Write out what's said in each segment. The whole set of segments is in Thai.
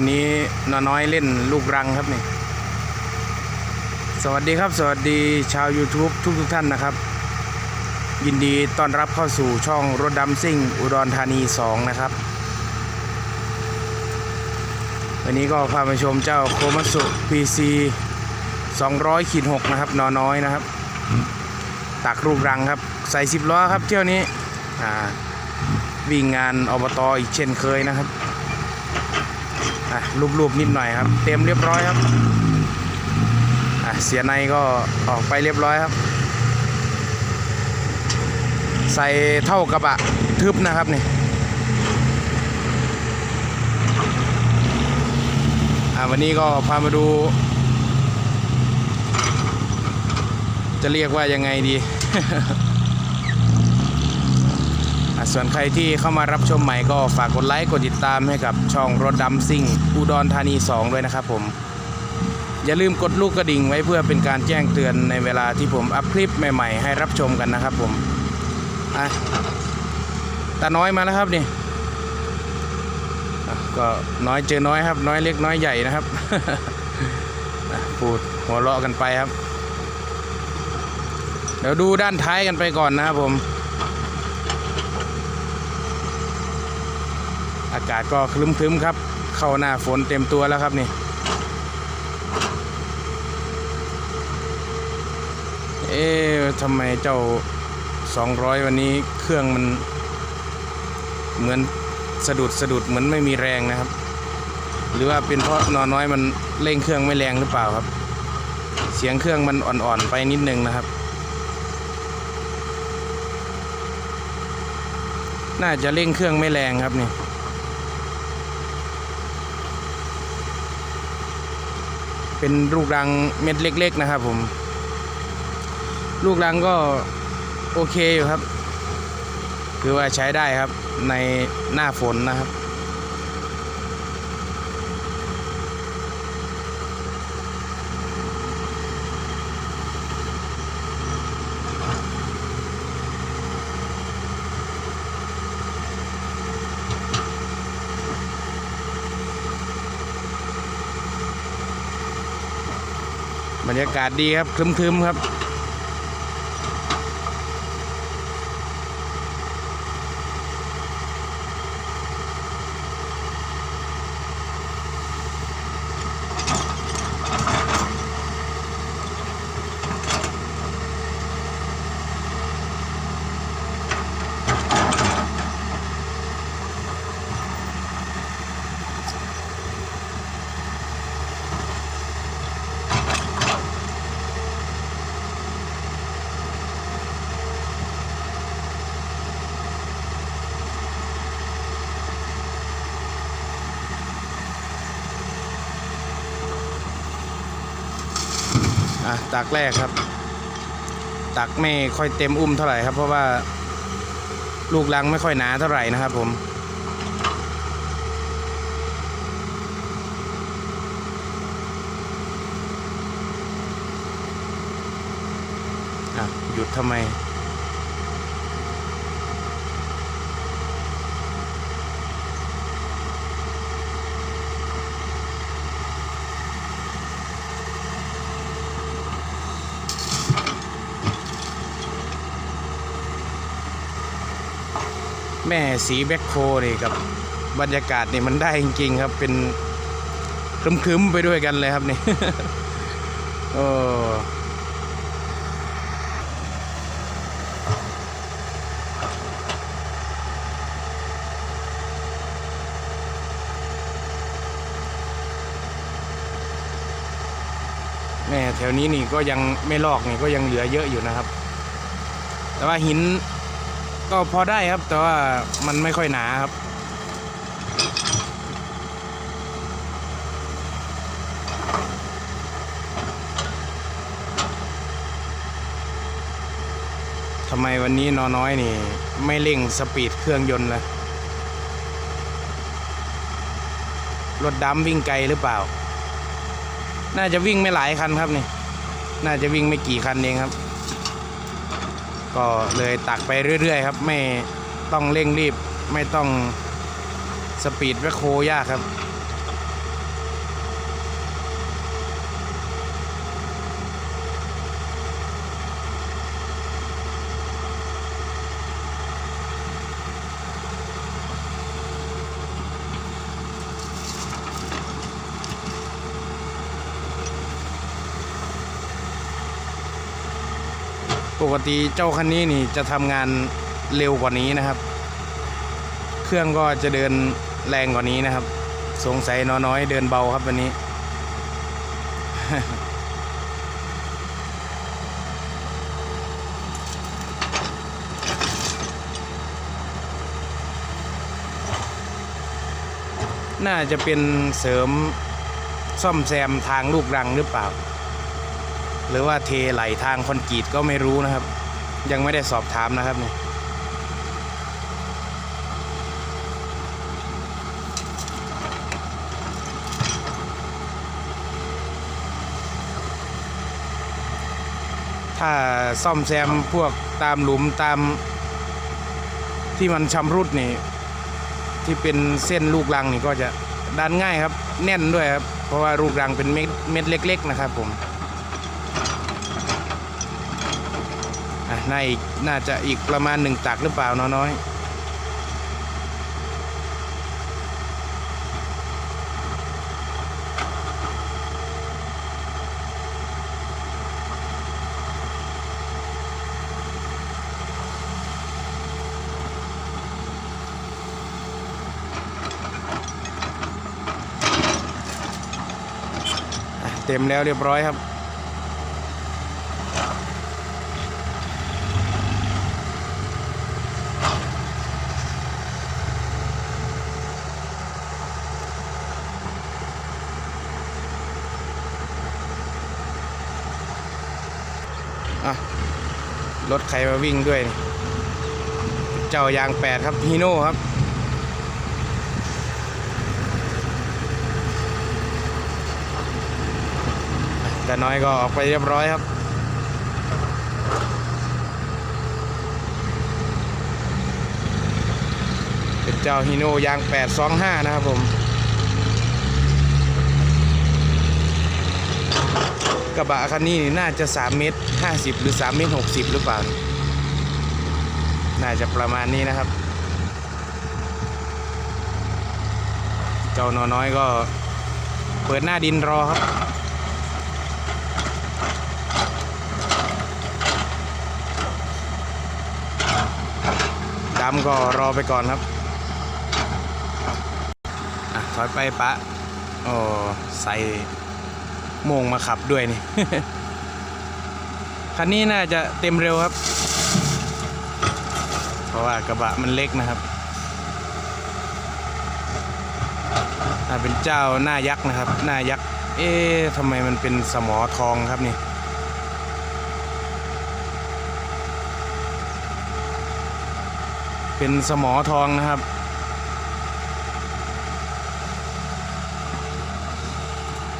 วันนี้นอน้อยเล่นลูกรังครับนี่ สวัสดีครับ สวัสดีชาว YouTube ทุกทุกท่านนะครับ ยินดีต้อนรับเข้าสู่ช่องรถดำซิ่ง อุดรธานี 2 นะครับ วันนี้ก็พาไปชมเจ้าโคมัสุ PC 200ขีด6นะครับนอน้อยนะครับ ตักรูปรังครับ ใส่10ล้อครับเที่ยวนี้ วิ่งงานอบตอีกเช่นเคยนะครับ อะรูปๆนิดหน่อยครับ เต็มเรียบร้อยครับอะเสียในก็ออกไปเรียบร้อยครับ ใส่เท่ากระบะทึบนะครับนี่อะวันนี้ก็พามาดู จะเรียกว่ายังไงดี ส่วนใครที่เข้ามารับชมใหม่ก็ฝากกดไลค์กดติดตามให้กับช่องรถดำซิ่งอุดรธานี 2 ด้วยนะครับผม อย่าลืมกดลูกกระดิ่งไว้เพื่อเป็นการแจ้งเตือนในเวลาที่ผมอัพคลิปใหม่ๆ ให้รับชมกันนะครับผมอะตาน้อยมาแล้วครับนี่ก็น้อยเจอน้อยครับ น้อยเล็กน้อยใหญ่นะครับพูดหัวเราะกันไปครับ เดี๋ยวดูด้านท้ายกันไปก่อนนะครับผม อากาศก็คลึ้มๆครับ เข้าหน้าฝนเต็มตัวแล้วครับนี่เอ๊ะทำไมเจ้า 200 วันนี้เครื่องมัน เหมือนสะดุดสะดุดเหมือนไม่มีแรงนะครับ หรือว่าเป็นเพราะนอนน้อยมันเร่งเครื่องไม่แรงหรือเปล่าครับ เสียงเครื่องมันอ่อนๆไปนิดนึงนะครับ น่าจะเร่งเครื่องไม่แรงครับนี่ เป็นลูกรังเม็ดเล็ก ๆ นะครับ ผม ลูกรังก็โอเคอยู่ครับ คือว่าใช้ได้ครับในหน้าฝนนะครับ บรรยากาศดีครับครึ้มๆครับ อะตักแรกครับ ตักไม่ค่อยเต็มอุ้มเท่าไหร่ครับ เพราะว่าลูกลังไม่ค่อยหนาเท่าไหร่นะครับผมอะหยุดทำไม แม่สีแบ็คโคนี่กับบรรยากาศนี่มันได้จริงๆครับ เป็นครึ้มๆไปด้วยกันเลยครับนี่โอ้แม่แถวนี้นี่ก็ยังไม่ลอกนี่ก็ยังเหลือเยอะอยู่นะครับ แต่ว่าหิน ก็พอได้ครับ แต่ว่ามันไม่ค่อยหนาครับ ทำไมวันนี้นอน้อยนี่ ไม่เร่งสปีดเครื่องยนต์เลยรถดำวิ่งไกลหรือเปล่า น่าจะวิ่งไม่หลายคันครับนี่ น่าจะวิ่งไม่กี่คันเองครับ ก็เลยตักไปเรื่อย ๆ ครับ ไม่ต้องเร่งรีบไม่ต้องสปีดแวคโคยากครับ กติเจ้าคันนี้นี่จะทำงานเร็วกว่านี้นะครับ เครื่องก็จะเดินแรงกว่านี้นะครับ สงสัยน้อยเดินเบาครับวันนี้ น่าจะเป็นเสริมซ่อมแซมทางลูกรังหรือเปล่า หรือว่าเทไหลทางคอนกรีตก็ไม่รู้นะครับ ยังไม่ได้สอบถามนะครับนี่ถ้าซ่อมแซมพวกตามหลุมตาม ที่มันชำรุดนี่ ที่เป็นเส้นลูกรังนี่ก็จะดันง่ายครับ แน่นด้วยครับ เพราะว่าลูกรังเป็นเม็ดเม็ดเล็ก ๆ นะครับผมอะ น่าน่าจะอีกประมาณหนึ่งตักหรือเปล่าน้อยเต็มแล้วเรียบร้อยครับ รถใครมาวิ่งด้วย เจ้ายางแปดครับฮีโน่ครับ แต่น้อยก็ออกไปเรียบร้อยครับเป็นเจ้าฮีโน่ยาง 825 นะครับผม กระบะคันนี้น่าจะ3เมตร50 หรือ3เมตร60 หรือเปล่า น่าจะประมาณนี้นะครับ เจ้านอน้อยก็เปิดหน้าดินรอครับดำก็รอไปก่อนครับอะถอยไปปะโอ้ใส่ โมงมาขับด้วยนี่ คันนี้น่าจะเต็มเร็วครับ เพราะว่ากระบะมันเล็กนะครับถ้าเป็นเจ้าหน้ายักษ์นะครับ หน้ายักษ์ เอ๊ะทำไมมันเป็นสมอทองครับนี่เป็นสมอทองนะครับ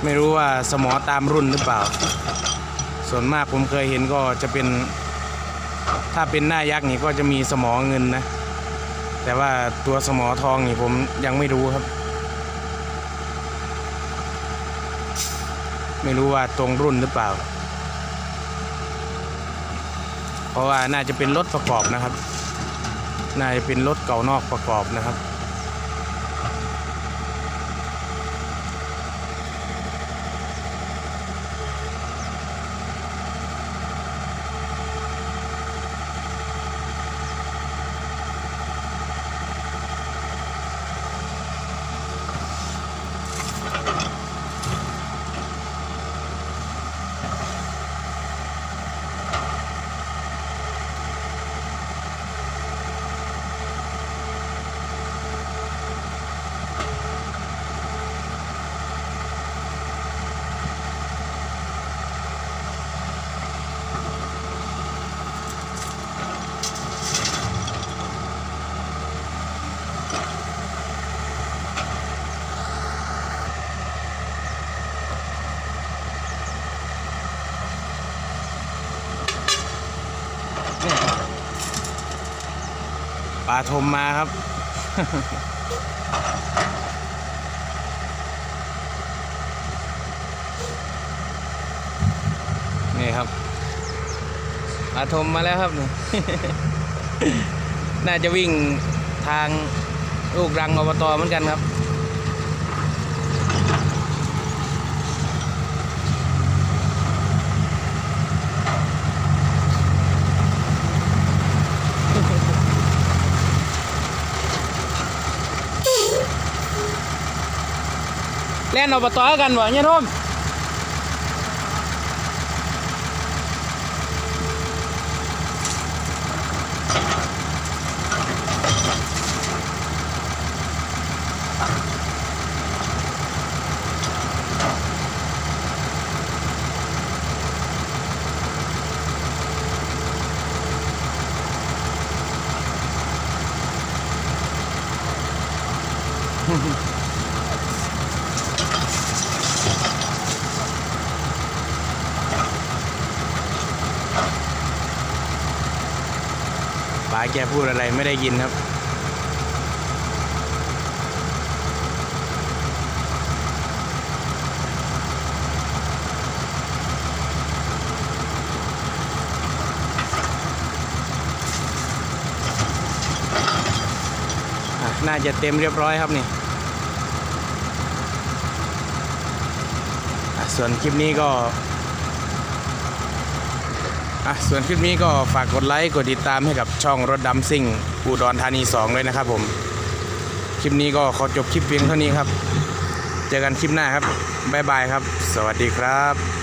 ไม่รู้ว่าสมอตามรุ่นหรือเปล่า ส่วนมากผมเคยเห็นก็จะเป็น ถ้าเป็นหน้ายักษ์นี่ก็จะมีสมอเงินนะ แต่ว่าตัวสมอทองนี่ผมยังไม่รู้ครับ ไม่รู้ว่าตรงรุ่นหรือเปล่า เพราะว่าน่าจะเป็นรถประกอบนะครับ น่าจะเป็นรถเก่านอกประกอบนะครับ ปลาทมมาครับ นี่ครับปลาทมมาแล้วครับนี่น่าจะวิ่งทางลูกรังอบตเหมือนกันครับ อบตกันบ่เนี่ยทุ่ม ป๋าแกพูดอะไรไม่ได้ยินครับ น่าจะเต็มเรียบร้อยครับนี่ส่วนคลิปนี้ก็ อะส่วนคลิปนี้ก็ฝากกดไลค์กดติดตามให้กับช่องรถดำซิ่งอุดรธานี2เลยนะครับผม คลิปนี้ก็ขอจบคลิปเพียงเท่านี้ครับ เจอกันคลิปหน้าครับ บ๊ายบายครับ สวัสดีครับ